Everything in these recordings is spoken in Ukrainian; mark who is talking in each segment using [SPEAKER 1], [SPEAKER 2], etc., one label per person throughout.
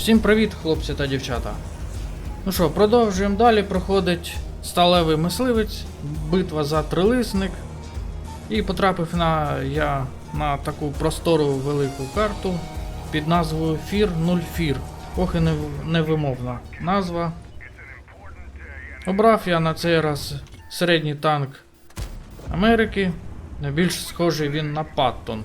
[SPEAKER 1] Всім привіт, хлопці та дівчата. Ну що, продовжуємо далі. Проходить сталевий мисливець, битва за трилисник. І потрапив на, я на таку простору велику карту під назвою Фір 0 Фір. Ох невимовна назва. Обрав я на цей раз середній танк Америки. Більш схожий він на Паттон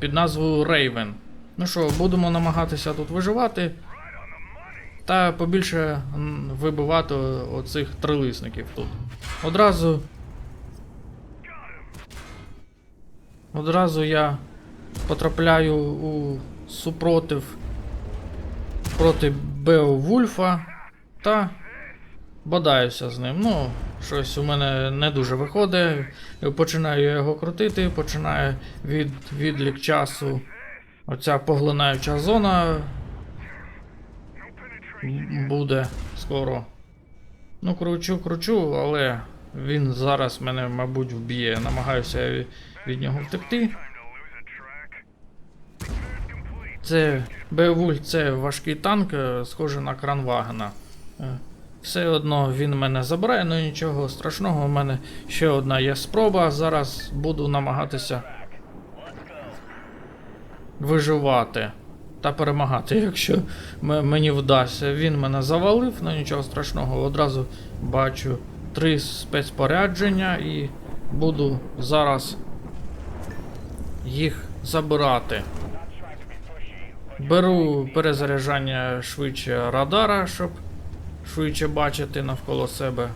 [SPEAKER 1] під назвою Рейвен. Ну що, будемо намагатися тут виживати. Та побільше вибивати оцих трилисників тут. Одразу. Одразу я потрапляю у супротив проти Беовульфа та бодаюся з ним. Ну, щось у мене не дуже виходить. Починаю його крутити, починає від, відлік часу. Оця поглинаюча зона буде скоро. Ну, кручу, кручу, але він зараз мене, мабуть, вб'є. Намагаюся від нього втекти. Це Беовуль це важкий танк, е, схожий на Кранвагена. Е, Все одно він мене забирає, ну нічого страшного, у мене ще одна є спроба. Зараз буду намагатися виживати та перемагати, якщо мені вдасться. Він мене завалив, ну нічого страшного. Одразу бачу три спецпорядження і буду зараз їх забирати. Беру перезаряджання швидше радара, щоб швидше бачити навколо себе.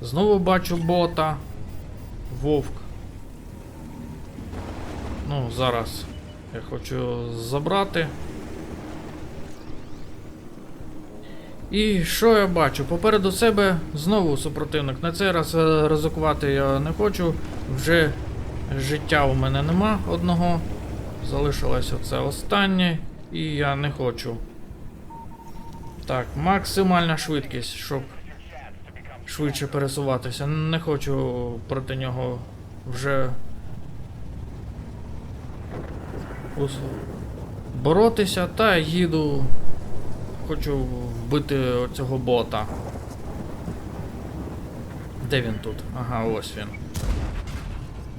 [SPEAKER 1] Знову бачу бота. Вовк. Ну, зараз я хочу забрати. І що я бачу? Попереду себе знову супротивник. На цей раз е, ризикувати я не хочу. Вже життя у мене нема одного. Залишилось оце останнє. І я не хочу. Так, максимальна швидкість, щоб швидше пересуватися. Не хочу проти нього вже боротися, та їду. Хочу вбити цього бота. Де він тут? Ага, ось він.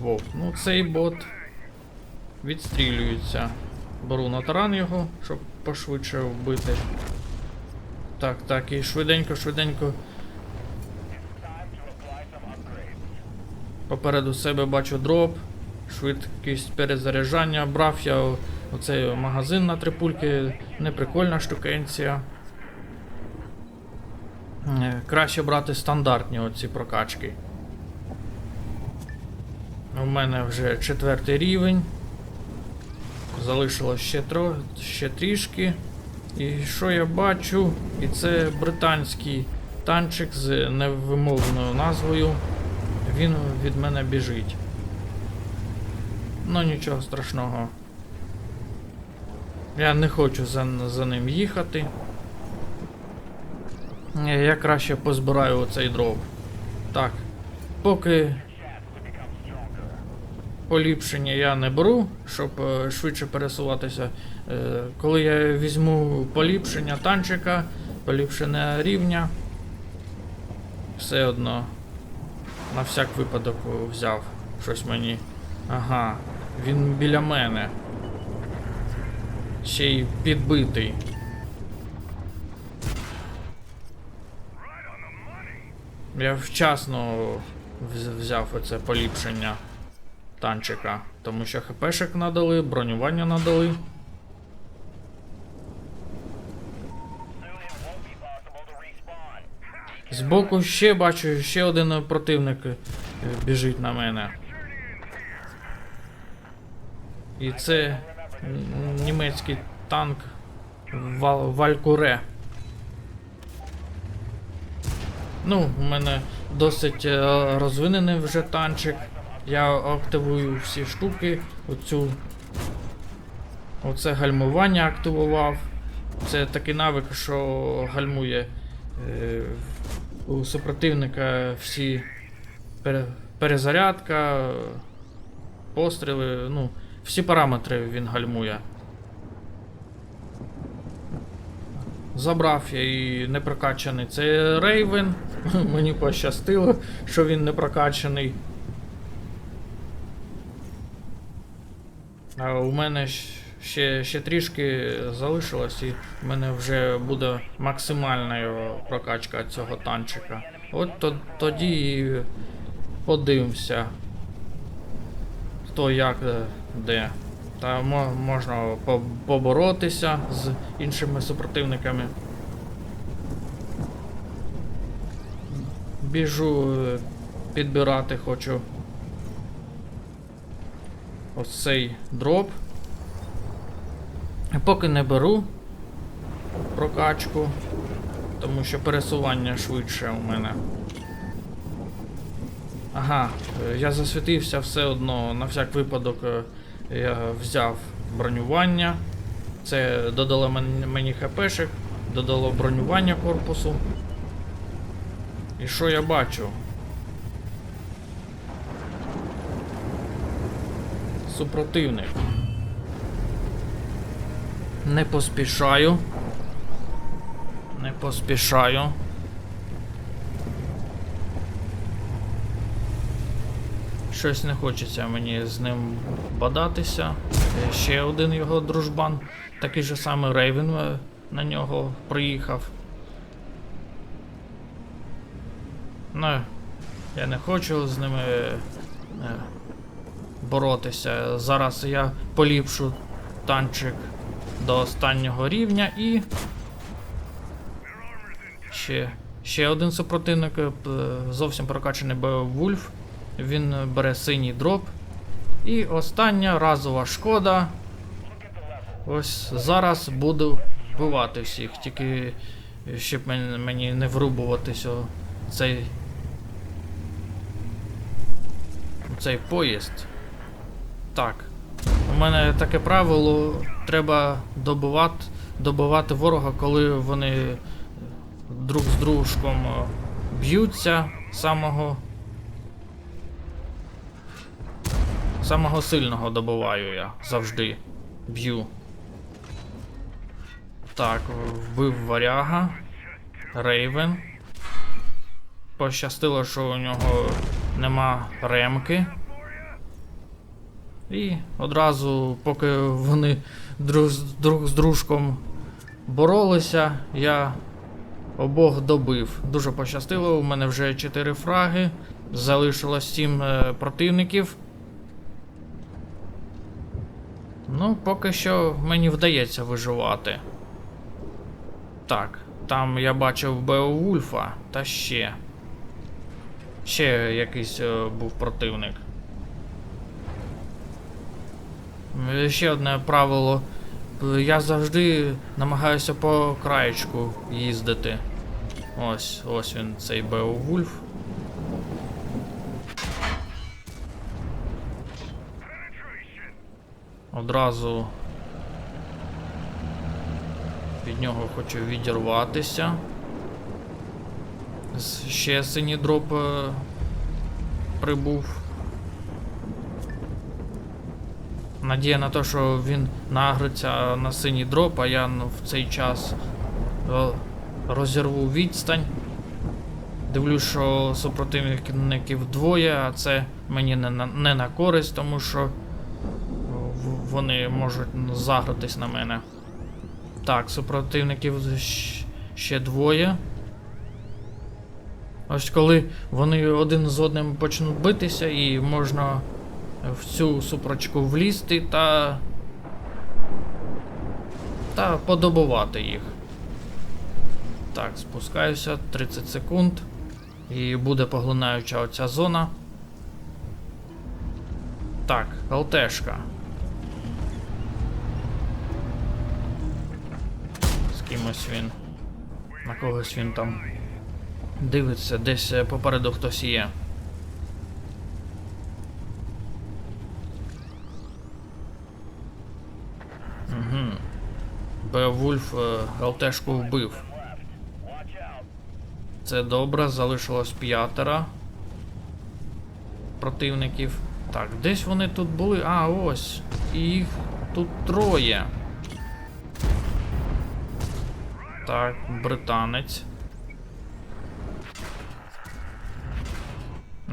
[SPEAKER 1] Вов. Ну цей бот відстрілюється. Беру на таран його, щоб пошвидше вбити. Так, так, і швиденько, швиденько. Попереду себе бачу дроп, швидкість перезаряджання. Брав я оцей магазин на три пульки, неприкольна штукенція. Е, Краще брати стандартні оці прокачки. У мене вже четвертий рівень. Залишилось ще, тро... ще трішки. І що я бачу? І це британський танчик з невимовною назвою. Він від мене біжить. Ну нічого страшного. Я не хочу за, за ним їхати. Я краще позбираю оцей дров. Так. Поки поліпшення я не беру, щоб е, швидше пересуватися. Е, коли я візьму поліпшення танчика, поліпшення рівня, все одно на всяк випадок взяв щось мені. Ага, він біля мене. Ще й підбитий. Я вчасно взяв оце поліпшення танчика, тому що хпшек надали, бронювання надали. Збоку ще бачу, ще один противник е, біжить на мене. І це німецький танк Вал- Валькуре. Ну, у мене досить е, розвинений вже танчик. Я активую всі штуки. Оцю. Оце гальмування активував. Це такий навик, що гальмує е, у супротивника всі перезарядка, постріли, ну, всі параметри він гальмує. забрав я і не прокачаний. Це Рейвен. Мені пощастило, що він не прокачаний. А у мене ще, ще трішки залишилось, і в мене вже буде максимальна його прокачка цього танчика. От то, тоді і подивимося, хто як е, де. Та можна поборотися з іншими супротивниками. Біжу е, підбирати хочу ось цей дроп. Поки не беру прокачку, тому що пересування швидше у мене. Ага, е, я засвітився все одно, на всяк випадок е, я взяв бронювання. Це додало мені хпшек, додало бронювання корпусу. І що я бачу? Супротивник. Не поспішаю. Не поспішаю. Щось не хочеться мені з ним бадатися. Ще один його дружбан, такий же самий Рейвен е, на нього приїхав. Ну, я не хочу з ними е, боротися. Зараз я поліпшу танчик до останнього рівня і. Ще, ще один супротивник, е, зовсім прокачаний Беовульф. Він е, бере синій дроп. І остання разова шкода. Ось зараз буду вбивати всіх, тільки е, щоб мені, не врубуватись у цей. цей поїзд. Так. У мене таке правило, треба добивати, добивати ворога, коли вони друг з дружком е, б'ються самого. Самого сильного добиваю я завжди. Б'ю. Так, вбив варяга. Рейвен. Пощастило, що у нього нема ремки. І одразу, поки вони друг, з- друг з дружком боролися, я обох добив. Дуже пощастило, у мене вже 4 фраги, залишилось 7 е, противників. Ну, поки що мені вдається виживати. Так, там я бачив Беовульфа та ще. Ще якийсь е, був противник. Е, Ще одне правило. Я завжди намагаюся по краєчку їздити. Ось, ось він, цей Беовульф. Одразу від нього хочу відірватися. Ще синій дроп е, прибув. Надія на те, що він нагриться на синій дроп, а я ну, в цей час е, розірву відстань. Дивлюсь, що супротивників двоє, а це мені не на, не на користь, тому що вони можуть загратись на мене. Так, супротивників ще двоє. Ось коли вони один з одним почнуть битися, і можна в цю супрочку влізти та. та подобувати їх. Так, спускаюся 30 секунд. І буде поглинаюча оця зона. Так, ЛТшка. З кимось він. На когось він там дивиться, десь е, попереду хтось є. Угу. Беовульф е, ЛТшку вбив. Це добре, залишилось п'ятеро противників. Так, десь вони тут були. А, ось. І їх тут троє. Так, британець.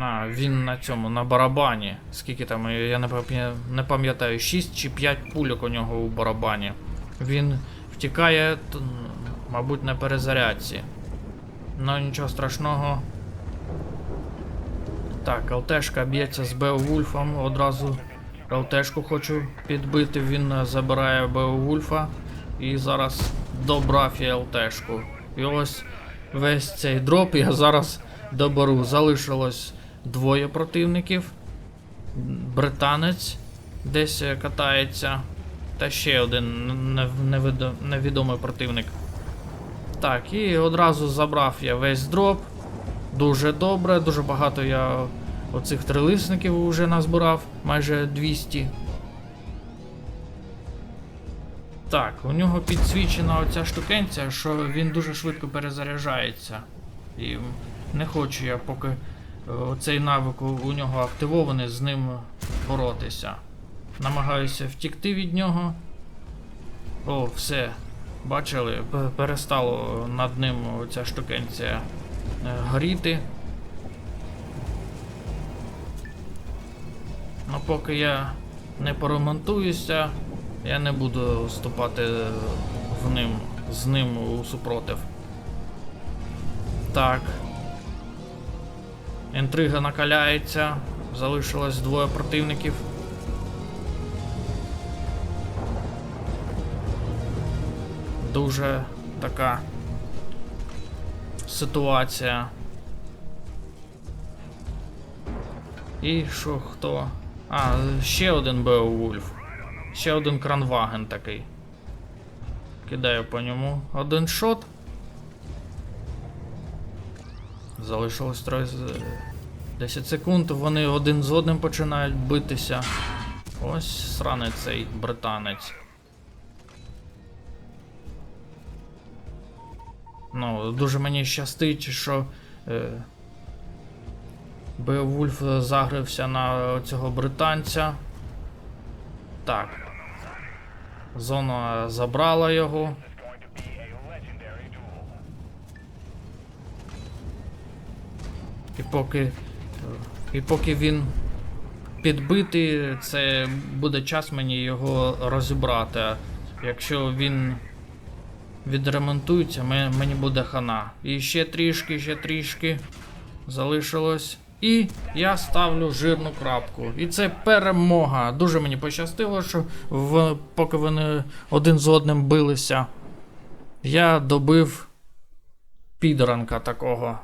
[SPEAKER 1] А, він на цьому, на барабані. Скільки там, я не пам'ятаю, 6 чи 5 пульок у нього у барабані. Він втікає, мабуть, на перезарядці. Ну нічого страшного. Так, ЛТшка б'ється з Беовульфом. Одразу ЛТшку хочу підбити. Він забирає Беовульфа. І зараз добрав я ЛТшку. І ось весь цей дроп я зараз доберу. Залишилось двоє противників. Британець десь е, катається. Та ще один невідомий противник. Так, і одразу забрав я весь дроп. Дуже добре, дуже багато я оцих трилисників вже назбирав, майже 200. Так, у нього підсвічена оця штукенція, що він дуже швидко перезаряджається. І не хочу я, поки е, цей навик у у нього активований, з ним боротися. Намагаюся втікти від нього. О, все. Бачили, перестало над ним ця штукенція е, горіти. Ну, поки я не поремонтуюся, я не буду вступати в ним, з ним у супротив. Так. Інтрига накаляється. Залишилось двоє противників. Дуже така ситуація. І що хто? А, ще один Беовульф. Ще один кранваген такий. Кидаю по ньому один шот. Залишилось троє 10 секунд. Вони один з одним починають битися. Ось сраний цей британець. Ну, дуже мені щастить, що е, Беовульф загрився на цього британця. Так. Зона забрала його. І поки. І поки він підбитий, це буде час мені його розібрати. Якщо він відремонтується, ме- мені буде хана. І ще трішки, ще трішки залишилось. І я ставлю жирну крапку. І це перемога. Дуже мені пощастило, що в, поки вони один з одним билися, я добив підранка такого.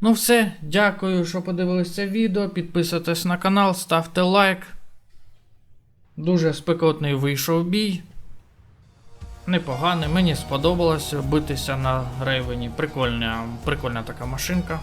[SPEAKER 1] Ну все, дякую, що подивились це відео. Підписуйтесь на канал, ставте лайк. Дуже спекотний вийшов бій. Непоганий, мені сподобалося битися на рейвені. Прикольна, прикольна така машинка.